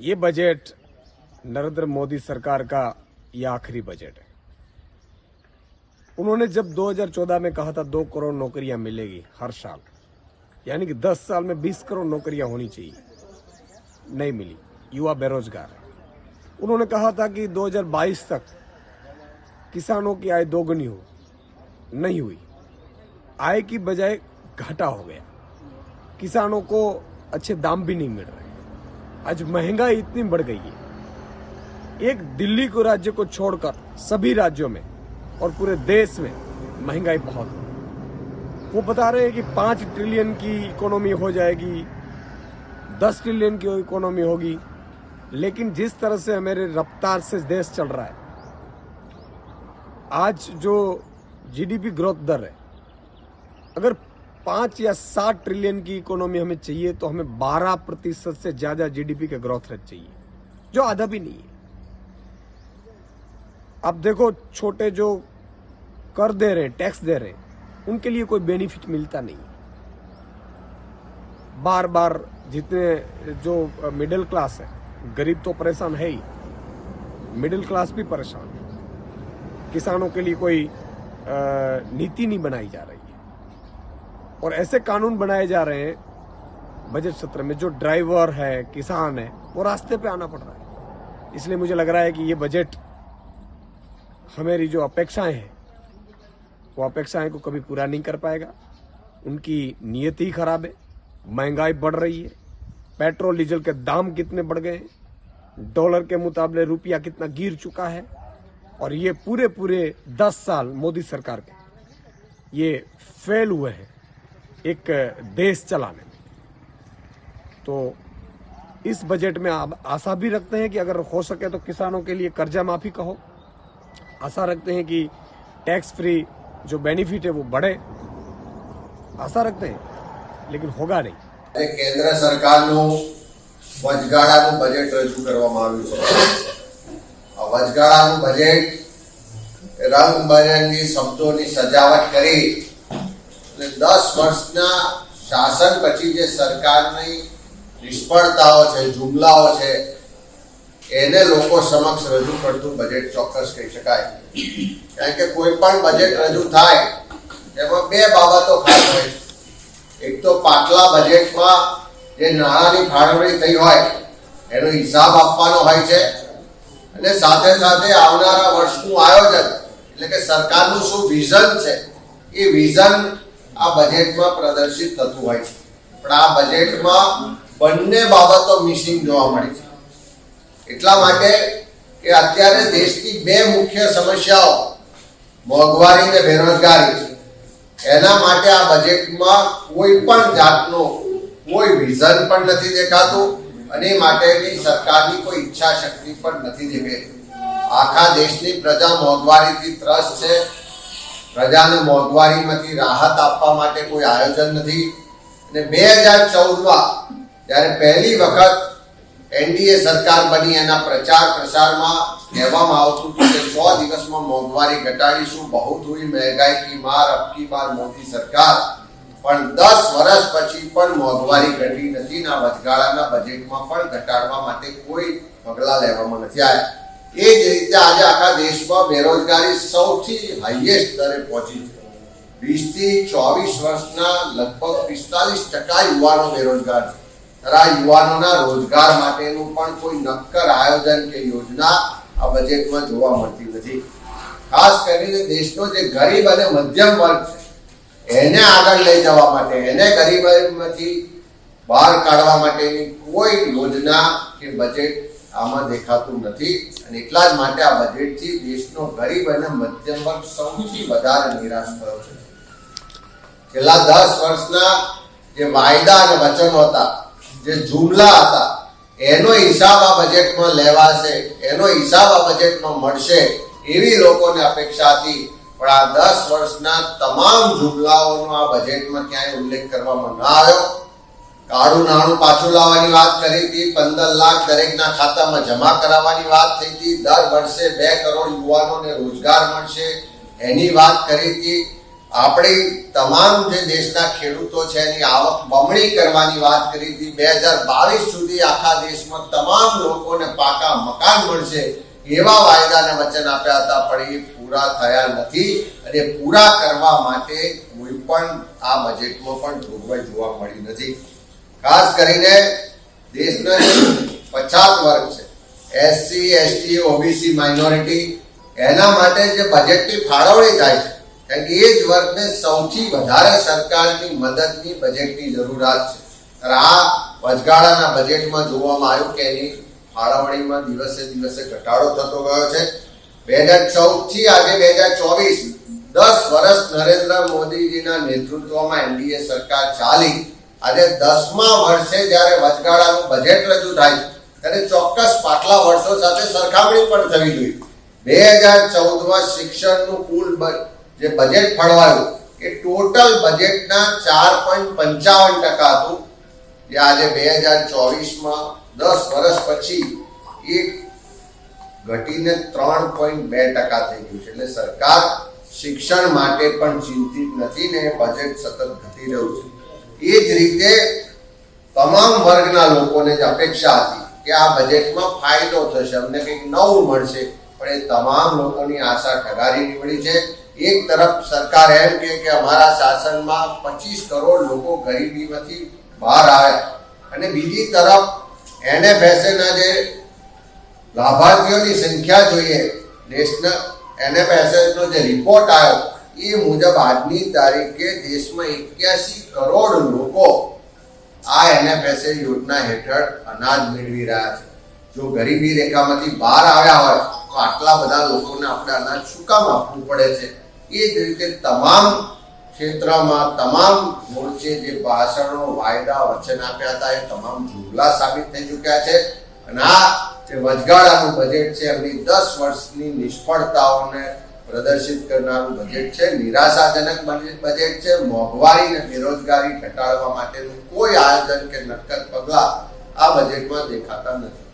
ये बजट नरेंद्र मोदी सरकार का ये आखिरी बजट है। उन्होंने जब 2014 में कहा था दो करोड़ नौकरियाँ मिलेगी हर साल, यानी कि 10 साल में 20 करोड़ नौकरियाँ होनी चाहिए, नहीं मिली। युवा बेरोजगार उन्होंने कहा था कि 2022 तक किसानों की आय दोगुनी हो, नहीं हुई। आय की बजाय घाटा हो गया। किसानों को अच्छे दाम भी नहीं मिल रहे। आज महँगाई इतनी बढ़ गई है। एक दिल्ली को राज्य को छोड़कर सभी राज्यों में और पूरे देश में महँगाई बहुत है। वो बता रहे हैं कि पाँच ट्रिलियन की इकोनॉमी हो जाएगी, दस ट्रिलियन की इकोनॉमी होगी। लेकिन जिस तरह से हमारे रफ्तार से देश चल रहा है, आज जो जीडीपी ग्रोथ दर है, अगर पाँच या सात ट्रिलियन की इकोनॉमी हमें चाहिए तो हमें बारह प्रतिशत से ज़्यादा जीडीपी का ग्रोथ रेट चाहिए, जो आधा भी नहीं है। अब देखो, छोटे जो कर दे रहे हैं टैक्स दे रहे हैं, उनके लिए कोई बेनिफिट मिलता नहीं। बार बार जितने जो मिडिल क्लास है, गरीब तो परेशान है ही। मिडिल क्लास भी परेशान है। किसानों के लिए कोई नीति नहीं बनाई जा रही। और ऐसे कानून बनाए जा रहे हैं बजट सत्र में जो ड्राइवर है, किसान है, वो रास्ते पे आना पड़ रहा है। इसलिए मुझे लग रहा है कि ये बजट हमारी जो अपेक्षाएँ हैं, वो अपेक्षाएँ को कभी पूरा नहीं कर पाएगा। उनकी नीयत ही खराब है, महँगाई बढ़ रही है, पेट्रोल, डीजल के दाम कितने बढ़ गए डॉलर के मुकाबले रुपया कितना गिर चुका है, और ये पूरे पूरे दस साल मोदी सरकार के ये फेल हुए हैं। एक देश चलाने में तो इस बजट में आप आशा भी रखते हैं कि अगर हो सके तो किसानों के लिए कर्जा माफी का हो आशा रखते हैं कि टैक्स फ्री जो बेनिफिट है वो बढ़े आशा रखते हैं लेकिन होगा नहीं અને કેન્દ્ર સરકારનું વચગાળાનું બજેટ રજૂ કરવામાં આવ્યું છે આ વચગાળાનું બજેટ રંગબેરંગી શબ્દોની સજાવટ કરી અને દસ વર્ષના શાસન પછી જે સરકારની નિષ્ફળતાઓ છે, જુમલાઓ છે, એને લોકો સમક્ષ રજૂ કરતું બજેટ ચોક્કસ કહી શકાય. કારણ કે કોઈ પણ બજેટ રજૂ થાય તેમાં બે બાબતો ખાસ હોય એક તો પાછલા બજેટમાં જે નાણાંની ફાળવણી થઈ હોય, એનો હિસાબ આપવાનો હોય છે, અને સાથે સાથે આવનારા વર્ષનું આયોજન, એટલે કે સરકારનું શું વિઝન છે, એ વિઝન આ બજેટમાં પ્રદર્શિત થતું હોય છે. પણ આ બજેટમાં બંને બાબતો મિસિંગ જોવા મળી છે. એટલા માટે કે અત્યારે દેશની બે મુખ્ય સમસ્યાઓ મોંઘવારી અને બેરોજગારી છે. એના માટે આ બજેટમાં કોઈ પણ જાતનો કોઈ વિઝન પણ નથી દેખાતું અને માટેની સરકારની કોઈ ઈચ્છા શક્તિ પણ નથી દેખાતી આખા દેશની પ્રજા મોંઘવારીથી ત્રસ્ત છે. પ્રજાને મોંઘવારીમાંથી રાહત આપવા માટે કોઈ આયોજન નથી. અને બે હજાર ચૌદમાં જ્યારે પહેલી વખત એનડીએ સરકાર બની, એના પ્રચાર પ્રસારમાં કહેવામાં આવતું હતું કે સો દિવસમાં મોંઘવારી ઘટાડીશું, બહુ થોડી મહેંગાઈ કી માર અબકી બાર મોદી સરકાર. પણ દસ વર્ષ પછી પણ મોંઘવારી ઘટી નથી ના વચગાળાના બજેટમાં પણ ઘટાડવા માટે કોઈ પગલાં લેવામાં નથી આવ્યા. એ જ રીતે આજે આખા દેશમાં બેરોજગારી સૌથી હાઈએસ્ટ સ્તરે પહોંચી છે. વીસથી ચોવીસ વર્ષના લગભગ પિસ્તાલીસ ટકા યુવાનો બેરોજગાર છે. આ યુવાનોના રોજગાર માટેનું પણ કોઈ નક્કર આયોજન કે યોજના આ બજેટમાં જોવા મળતી નથી. ખાસ કરીને દેશનો જે ગરીબ અને મધ્યમ વર્ગ છે, એને આગળ લઈ જવા માટે, એને ગરીબીમાંથી બહાર કાઢવા માટેની કોઈ યોજના કે બજેટ આમાં દેખાતું નથી. અને એટલા જ માટે આ બજેટથી દેશનો ગરીબ અને મધ્યમ વર્ગ સૌથી વધારે નિરાશ થયો છે. છેલ્લા દસ વર્ષના જે વાયદા અને વચનો હતા, જે જુમલા હતા, એનો હિસાબ આ બજેટમાં લેવાશે, એનો હિસાબ આ બજેટમાં મળશે એવી લોકોને અપેક્ષા હતી. પણ આ દસ વર્ષના તમામ જુમલાઓનો આ બજેટમાં ક્યાંય ઉલ્લેખ કરવામાં ન આવ્યો. કાળું નાણું પાછું લાવવાની વાત કરી હતી, પંદર લાખ દરેકના ખાતામાં જમા કરાવવાની વાત થઈ હતી, દર વર્ષે બે કરોડ યુવાનોને રોજગાર મળશે. એની વાત કરી હતી, આપણે તમામ જે દેશના ખેડૂતો છે, એની આવક બમણી કરવાની વાત કરી હતી. બે હજાર બાવીસ સુધી આખા દેશમાં તમામ લોકોને પાકા મકાન મળશે એવા વાયદાને વચન આપ્યા હતા, પણ એ પૂરા થયા નથી અને પૂરા કરવા માટે કોઈ પણ આ બજેટમાં પણ જોગવાઈ જોવા મળી નથી. ખાસ કરીને દેશના પછાત વર્ગ છે. એસસી એસટી ઓબીસી માઇનોરિટી એના માટે જે બજેટની ફાળવણી થાય છે, કારણ કે એ જ વર્ગને સૌથી વધારે સરકારની મદદની બજેટની જરૂરિયાત છે. આ વચગાળાના બજેટમાં જોવામાં આવ્યું કે એની ફાળવણીમાં દિવસે દિવસે ઘટાડો થતો ગયો છે. બે હજાર ચૌદથી આજે બે હજાર ચોવીસ, દસ વર્ષ નરેન્દ્ર મોદીજીના નેતૃત્વમાં એનડીએ સરકાર ચાલી. આજે દસમા વર્ષે જ્યારે વચગાળાનું બજેટ રજૂ થાય ત્યારે ચોક્કસ પાછલા વર્ષો સાથે સરખામણી પણ થવી જોઈએ. બે હજાર ચૌદમાં શિક્ષણનું કુલ જે બજેટ ફળવાયું એ ટોટલ બજેટના ચાર પોઈન્ટ પંચાવન ટકા હતું. જે આજે બે હજાર ચોવીસમાં દસ વર્ષ પછી એ ઘટીને ત્રણ પોઈન્ટ બે ટકા થઈ ગયું છે. એટલે સરકાર શિક્ષણ માટે પણ ચિંતિત નથી ને બજેટ સતત ઘટી રહ્યું છે. એ જ રીતે તમામ વર્ગના લોકોને જ અપેક્ષા હતી કે આ બજેટમાં ફાયદો થશે, અમને કંઈક નવું મળશે. પણ એ તમામ લોકોની આશા ઠગારી નીવડી છે. એક તરફ સરકાર એમ કે કે અમારા શાસનમાં પચીસ કરોડ લોકો ગરીબીમાંથી બહાર આવ્યા. અને બીજી તરફ એને બેસેના જે લાભાર્થીઓની સંખ્યા જોઈએ, નેશનલ એનએફએસએસનો જે રિપોર્ટ આવ્યો એ મુજબ આજની તારીખે દેશમાં એક્યાસી કરોડ લોકો આ એનએફએસએ યોજના હેઠળ અનાજ મેળવી રહ્યા છે. જો ગરીબી રેખામાંથી બહાર આવ્યા હોય, તો આટલા બધા લોકોને આપણે અનાજ શું કામ આપવું પડે છે? એ જ રીતે તમામ ક્ષેત્રમાં તમામ મોરચે જે ભાષણો, વાયદા, વચન આપ્યા હતા, એ તમામ જુમલા સાબિત થઈ ચૂક્યા છે. અને આ જે વચગાળાનું બજેટ છે, એમની દસ વર્ષની નિષ્ફળતાઓને પ્રદર્શિત કરનારું બજેટ છે, નિરાશાજનક બજેટ છે, મોંઘવારી અને બેરોજગારી ઘટાડવા માટેનું કોઈ આયોજન કે નક્કર પગલાં આ બજેટમાં દેખાતા નથી.